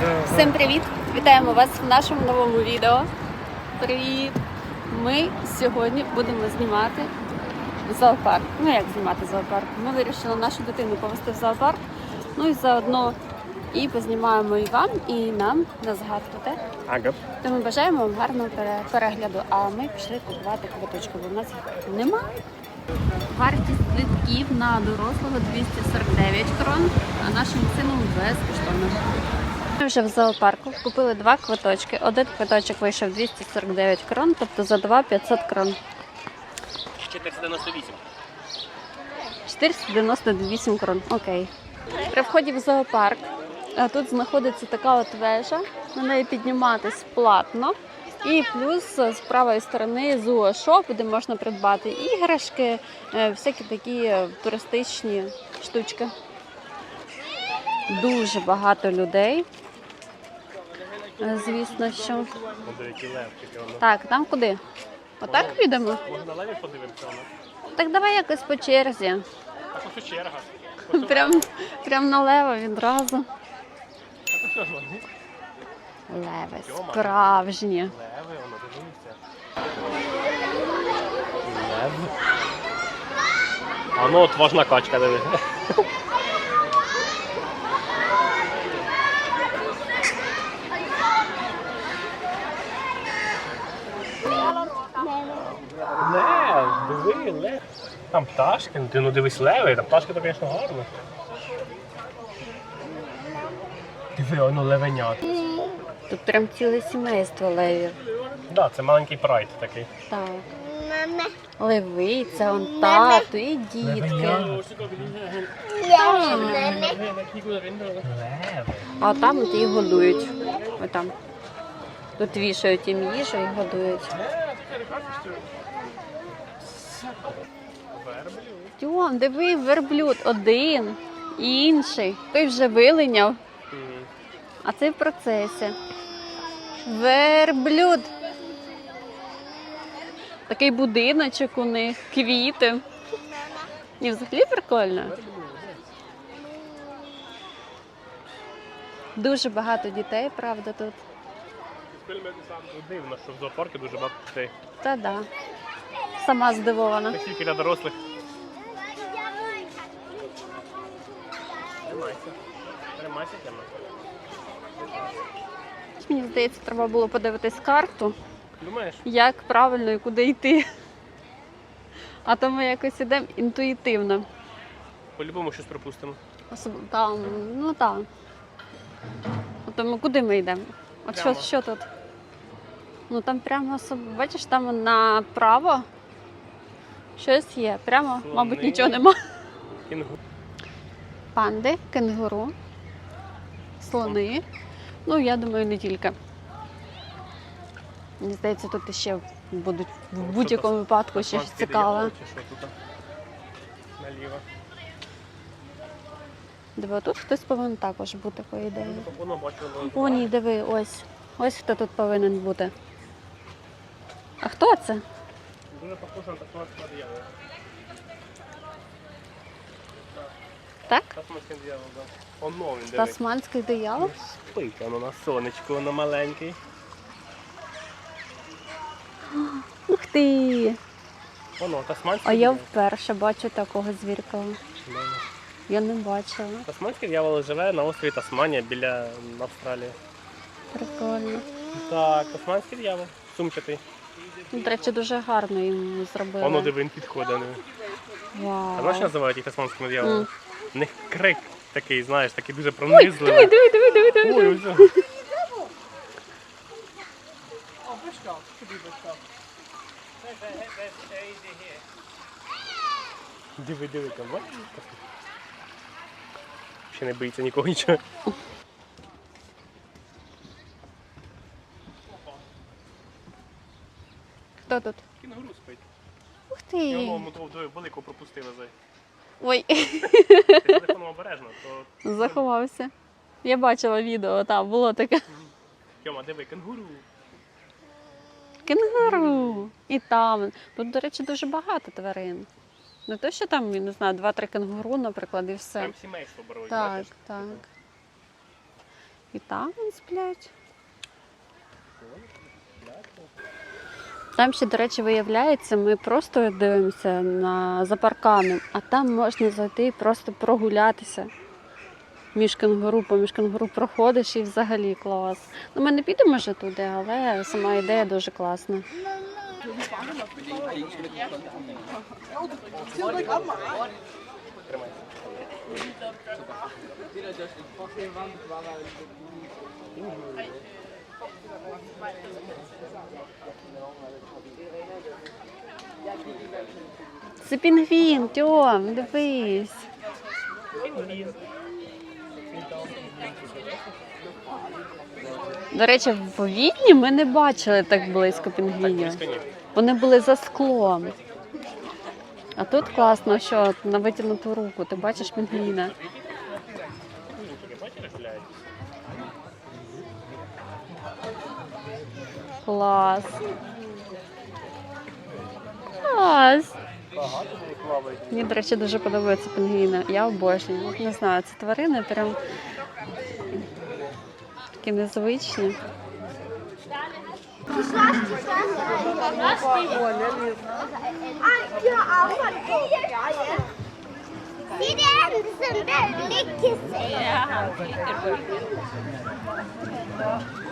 Всім привіт! Вітаємо вас в нашому новому відео. Привіт! Ми сьогодні будемо знімати зоопарк. Ну як знімати зоопарк? Ми вирішили нашу дитину повести в зоопарк. Ну і заодно і познімаємо і вам, і нам на згадку. так? Ага. Тому бажаємо вам гарного перегляду. А ми пішли купувати квиточки, бо в нас їх немає. Вартість квитків на дорослого 249 крон, а нашим сином безкоштовно. Ми вже в зоопарку купили два квиточки. Один квиточок вийшов 249 крон, тобто за два 500 крон. 498. 498 крон. Окей. При вході в зоопарк тут знаходиться така от вежа. На неї підніматись платно. І плюс е, з правої сторони зоошоп, де можна придбати іграшки, е, всякі такі е, туристичні штучки. Дуже багато людей. Е, Звісно, що. Так, там куди? Отак підемо? Може на леві подивимося воно? Так давай якось по черзі. Так ось у черга. Прям, прям налево відразу. Леви справжні. Леви, воно дивиться. Лев. А ну от важна качка, диви. Лев, диви, лев. Там пташки, ну ти ну дивись леви, там пташки то, звісно, гарно. Диви, воно левенят. Тут прям ціле сімейство левів. Так, да, це маленький прайд такий. Так. Левиця, он тато і дітки. А там от їх годують. Отам. Тут вішають їм їжу і годують. Тьом, диви, верблюд один, інший. Той вже вилиняв, а цей в процесі. Верблюд. Такий будиночок у них, квіти. І взагалі прикольно. Дуже багато дітей, правда, тут. Дивно, що в зоопарку дуже багато дітей. Та да. Сама здивована. Тільки для дорослих. Тримайся. Тримайся, Тема. Мені здається, треба було подивитись карту, Думаєш? як правильно і куди йти. А то ми якось ідемо інтуїтивно. По-любому щось пропустимо. Особ- Там, ну так. А то ми куди ми йдемо? От що, Прямо. що тут? Ну там прямо особ... бачиш, там направо щось є. Прямо, мабуть, нічого нема. Кінгу. Панди, кенгуру, слони. Ну, я думаю, не тільки. Мені здається, тут ще будуть в будь-якому випадку ще щось цікаве. Наліво. Диви, тут хтось повинен також бути, по ідеї. Ну. О, ні, диви, ось. Ось хто тут повинен бути. А хто це? Дуже похоже на тасманського диявола. Так? Тасманський диявол, так. Воно він диви. Тасманський диявол? Спить воно на сонечку, воно маленький. Ух ти! Воно, тасманський А я вперше бачу такого звірка. Я не бачила. Тасманський диявол живе на острові Тасманія біля Австралії. Прикольно. Так, тасманський диявол. Сумчатий. Ну, До речі, дуже гарно їм зробили. Воно диви, він підходить. А Вау. знаєш, називають їх тасманськими дияволами? Мгм. В них крик такий, знаєш, такий дуже Ой, диви, пронизливий. диви, диви, диви, диви. Ой, ось. Диви, диви, там бачиш? Ще не боїться нікого нічого. Хто тут? Кінгуру спить. Ух ти. мову того великого пропустила за. Ой, телефоном обережно, то заховався. Я бачила відео, там було таке. Тьома, диви, кенгуру. Кенгуру. І там. Тут, до речі, дуже багато тварин. Не то, що там, я не знаю, два-три кенгуру, наприклад, і все. Прям сімейство беруть, Так, бачиш? так. І там вони сплять. Там ще, до речі, виявляється, ми просто дивимося на, за парканом, а там можна зайти і просто прогулятися. Між кенгуру, поміж кенгуру проходиш і взагалі клас. Ну, ми не підемо вже туди, але сама ідея дуже класна. Це пінгвін, Тьом, дивись. До речі, в Відні ми не бачили так близько пінгвінів. Вони були за склом. А тут класно, що на витягнуту руку ти бачиш пінгвіна. Клас. Клас. Мені, до речі, дуже подобаються пінгвіни. Я обожнюю. Не знаю, це тварини прям такі незвичні. Det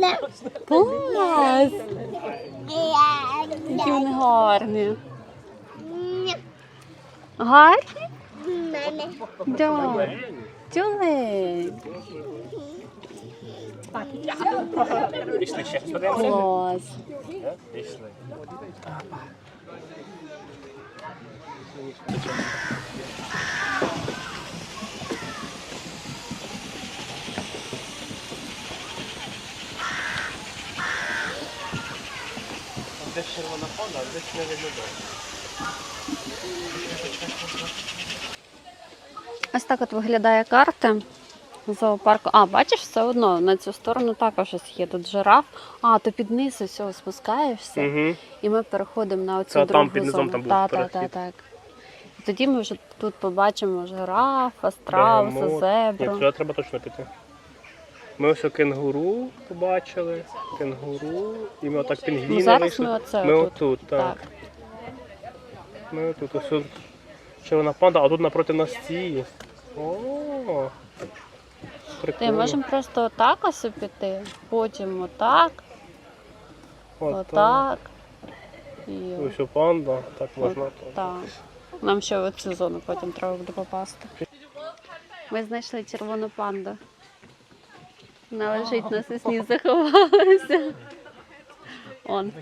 Nei. Клас! Ja, Які вони гарні. Nei. Гарні? Nei. Да. Тюлень. Пішли ще. Клас. Пішли. Десь червона фонда, а десь не видно. Ось так от виглядає карта зоопарку. А, бачиш, все одно на цю сторону також є тут жираф. А, то під низ ось ось спускаєшся, Угу. і ми переходимо на оцю Це другу там під низом зону. там був так, так, так, так. І тоді ми вже тут побачимо жирафа, страуса, Ні, зебру. туди треба точно піти. Ми ось кенгуру побачили, кенгуру, і ми отак пінгвіни Ну, зараз вийшли. ми оце ми отут. так. Так. Ми отут, ось червона панда, а тут напроти нас ці. О, Ти прикольно. можемо просто отак ось піти, потім отак, Отак. отак. І Ось панда, так можна. Так. Нам ще в цю зону потім треба буде попасти. Ми знайшли червону панду. Вона лежить на сосні, заховалася. Он,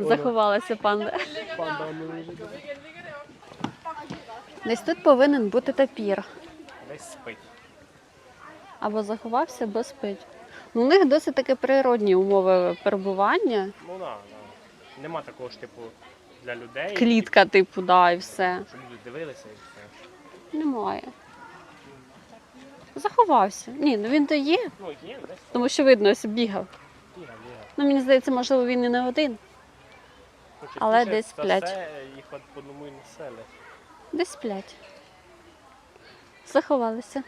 заховалася панда. Десь тут повинен бути тапір. Десь спить. Або заховався, або спить. Ну, У них досить таки природні умови перебування. Ну так, да, нема такого ж типу для людей, Клітка, типу, да, і все. щоб люди дивилися і все. Немає. Заховався. Ні, ну він то є, Ну є, десь тому що видно, ось бігав. біга, біга. Ну, мені здається, можливо, він і не один. Але десь за сплять. Їх по одному і не селять. Десь сплять. Заховалися.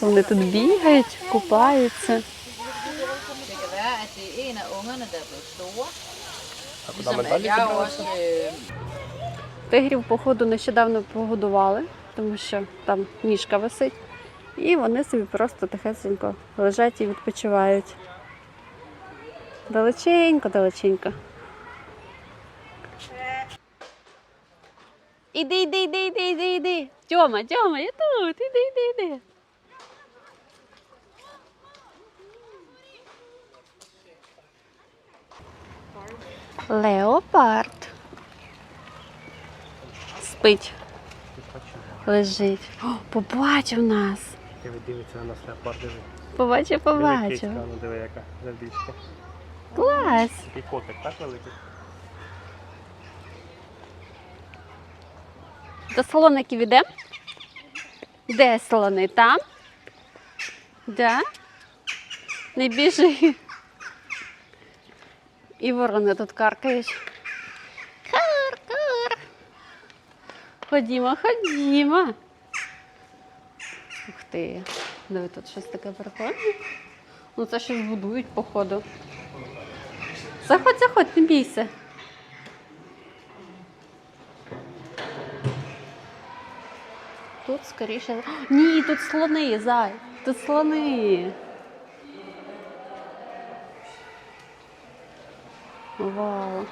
Це вони тут бігають, купаються. Øh, Тигрів, походу, нещодавно погодували, тому що там ніжка висить. І вони собі просто тихесенько лежать і відпочивають. Далеченько, далеченько. Іди, іди, іди, іди, іди, іди. Тьома, Тьома, я тут, іди, іди, іди. Леопард. Спить, лежить. О, побачив нас. Диви, дивиться на нас леопард, Диви, побачу. кицька, ну диви яка завдічка. Клас. Такий котик, так великий? До слоників ідемо? Де слони? Там? Да? Не біжи. І ворони тут каркають. Ходімо, ходімо. Ух ти. Диви, тут щось таке прикольне. Ну це щось будують, походу. Заходь, заходь, не бійся. Тут скоріше. Ні, тут слони, зай. Тут слони. Вау.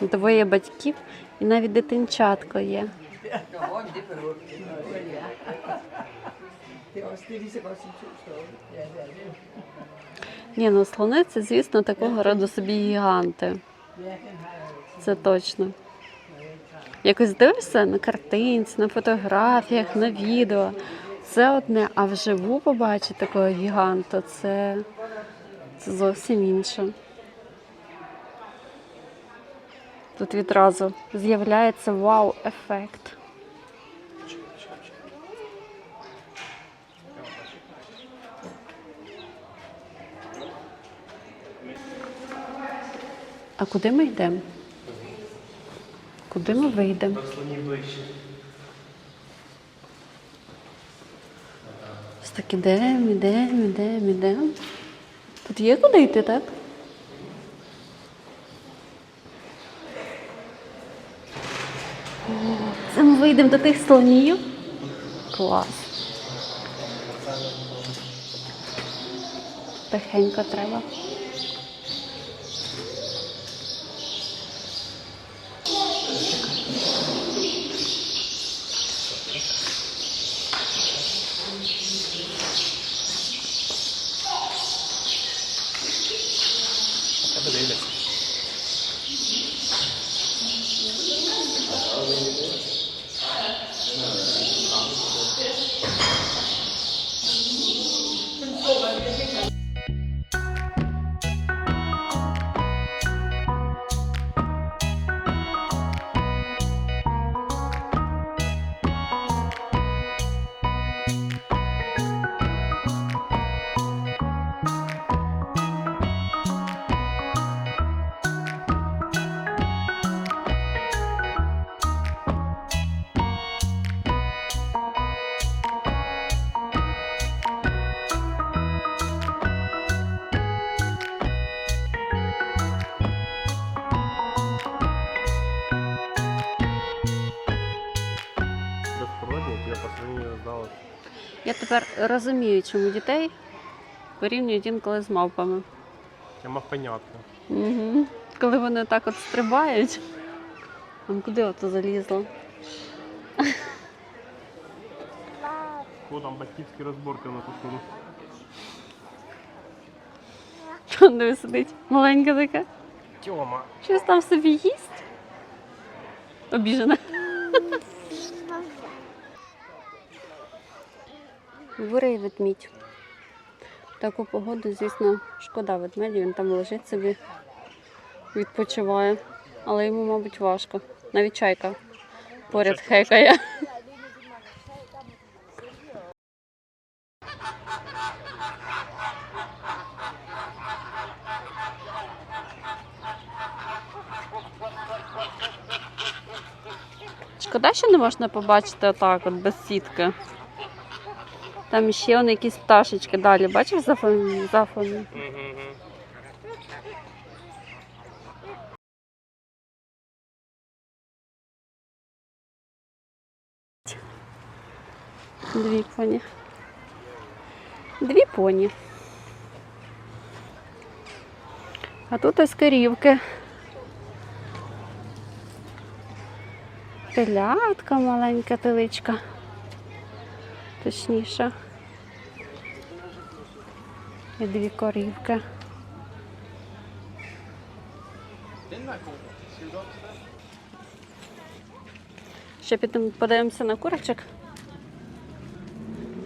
Двоє батьків і навіть дитинчатко є. Ні, ну слони це, звісно, такого роду собі гіганти. Це точно. Якось дивишся на картинці, на фотографіях, на відео. Це одне, а вживу побачити такого гіганта це, це зовсім інше. Тут відразу з'являється вау-ефект. А куди ми йдемо? Куди ми вийдемо? Ось так ідемо, ідемо, ідемо, ідемо. Тут є куди йти, так? Це ми вийдемо до тих слонів. Клас. Тихенько треба. 这是我们年轻人。Тепер розумію, чому дітей порівнюють інколи з мавпами. Тема понятна. Угу. Коли вони так от стрибають. Там куди ото залізло? О, там батьківські розборки на кухні. Диви сидить. Маленька така. Тьома. Щось там собі їсть. Обіжена. Бурий ведмідь. В таку погоду, звісно, шкода ведмедів, він там лежить собі, відпочиває. Але йому, мабуть, важко. Навіть чайка поряд хекає. Шкода, що не можна побачити отак, от без сітки. Там ще вони якісь пташечки далі. Бачиш за фон- за фоном? Дві поні. Дві поні. А тут ось корівки. Телятка маленька теличка. Точніше. І дві корівки. Ще підемо подивимося на курочок.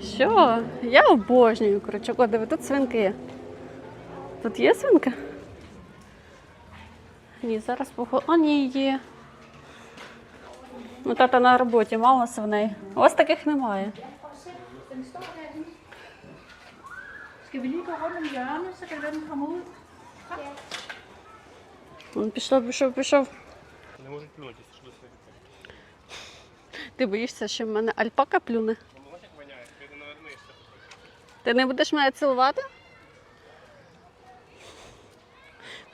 Що? Я обожнюю курочок. О, диви, тут свинки є. Тут є свинка? Ні, зараз похо... О, ні, є. Ну, тата на роботі, мало свиней. Вас таких немає. Skal vi lige gå rundt om hjørnet, så kan det være, den kommer ud? Він пішов, пішов, пішов. Не можуть плюнути, що до себе. Ти боїшся, що в мене альпака плюне? Ну, як воняє, ти не. Ти будеш мене цілувати?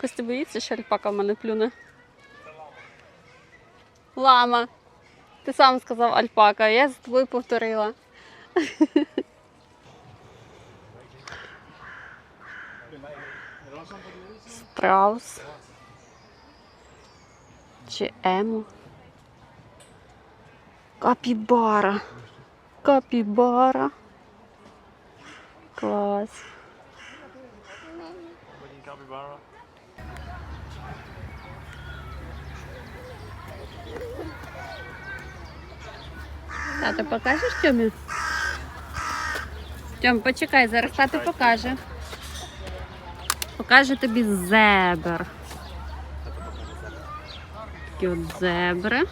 Костя боїться, що альпака в мене плюне. Лама. Ти сам сказав альпака, я за тобою повторила. Страус. Чи ему. Капібара. Капібара. Клас. Тато покажеш Тьомі? Тьом, почекай, зараз тато покаже. Покаже тобі зебр. Такі от зебри.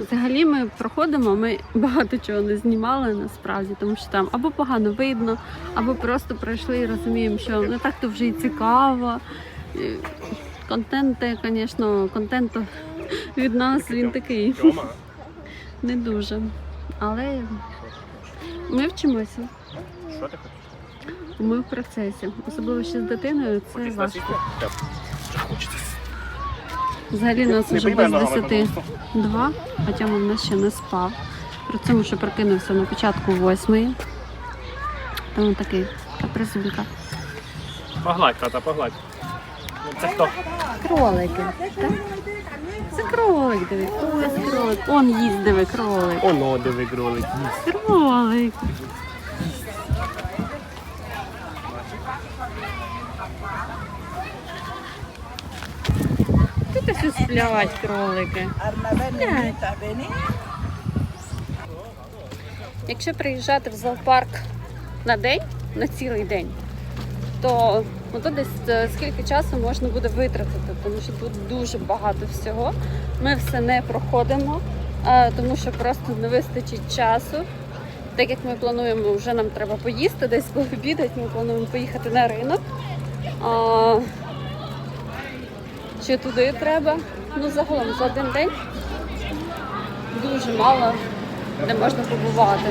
Взагалі ми проходимо, ми багато чого не знімали насправді, тому що там або погано видно, або просто пройшли і розуміємо, що не так то вже і цікаво. Контент, звісно, контент від нас він такий не дуже. Але ми вчимося, що ти хочеш? ми в процесі. Особливо ще з дитиною це важко. Взагалі нас вже без ногами, 10 два, хоча в нас ще не спав. При цьому, що прокинувся на початку восьмої. Тому такий капризулька. Погладь, тата, погладь. Це хто? Кролики. так? Це кролик, диви. Ось кролик. Он їсть, диви, кролик. Оно, диви, кролик. Кролик. Тут ось сплять кролики. Якщо приїжджати в зоопарк на день, на цілий день, то ну, то десь е, скільки часу можна буде витратити, тому що тут дуже багато всього. Ми все не проходимо, е, тому що просто не вистачить часу. Так як ми плануємо, вже нам треба поїсти, десь пообідати, ми плануємо поїхати на ринок. А, чи туди треба? Ну, загалом за один день дуже мало де можна побувати.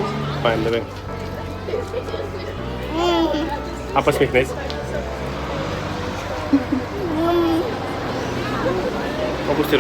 Маємо, диви. А посміхнись. Опусти